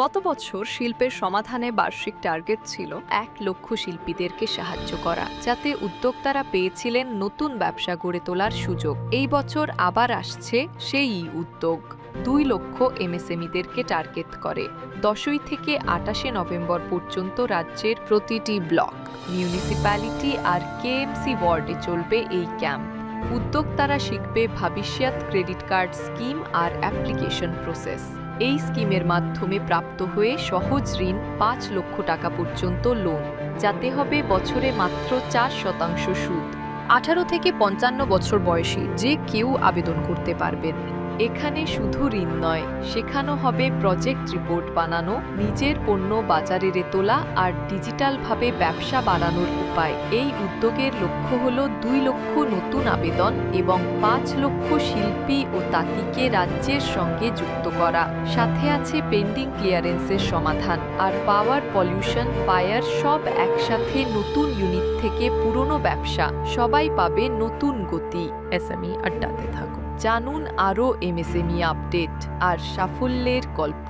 গত বছর শিল্পের সমাধানে বার্ষিক টার্গেট ছিল এক লক্ষ শিল্পীদেরকে সাহায্য করা, যাতে উদ্যোক্তারা পেয়েছিলেন নতুন ব্যবসা গড়ে তোলার সুযোগ। এই বছর আবার আসছে সেই উদ্যোগ। দুই লক্ষ এমএসএমইদেরকে টার্গেট করে। দশই থেকে আটাশে নভেম্বর পর্যন্ত রাজ্যের প্রতিটি ব্লক, মিউনিসিপ্যালিটি আর কেএমসি ওয়ার্ডে চলবে এই ক্যাম্প। উদ্যোক্তারা শিখবে ভবিষ্যৎ ক্রেডিট কার্ড স্কিম আর অ্যাপ্লিকেশন প্রসেস। এই স্কিমের মাধ্যমে প্রাপ্ত হয়ে সহজ ঋণ, পাঁচ লক্ষ টাকা পর্যন্ত লোন, যাতে হবে বছরে মাত্র চার শতাংশ সুদ। আঠারো থেকে পঞ্চান্ন বছর বয়সী যে কেউ আবেদন করতে পারবেন। এখানে শুধু ঋণ নয় শেখানো হবে প্রজেক্ট রিপোর্ট বানানো, নিজের পণ্য বাজারে তোলা আর ডিজিটালভাবে ব্যবসা বাড়ানোর উপায়। এই উদ্যোগের লক্ষ্য হল দুই লক্ষ নতুন আবেদন এবং পাঁচ লক্ষ শিল্পী ও তাঁতিকে রাজ্যের সঙ্গে যুক্ত করা। সাথে আছে পেন্ডিং ক্লিয়ারেন্সের সমাধান আর পাওয়ার পলিউশন ফায়ার সব একসাথে নতুন ইউনিট থেকে পুরনো ব্যবসা। সবাই পাবে নতুন গতি। এসএমই আড্ডাতে থাকুন। জানুন আরও এমএসএমই আপডেট আর সাফল্যের গল্প।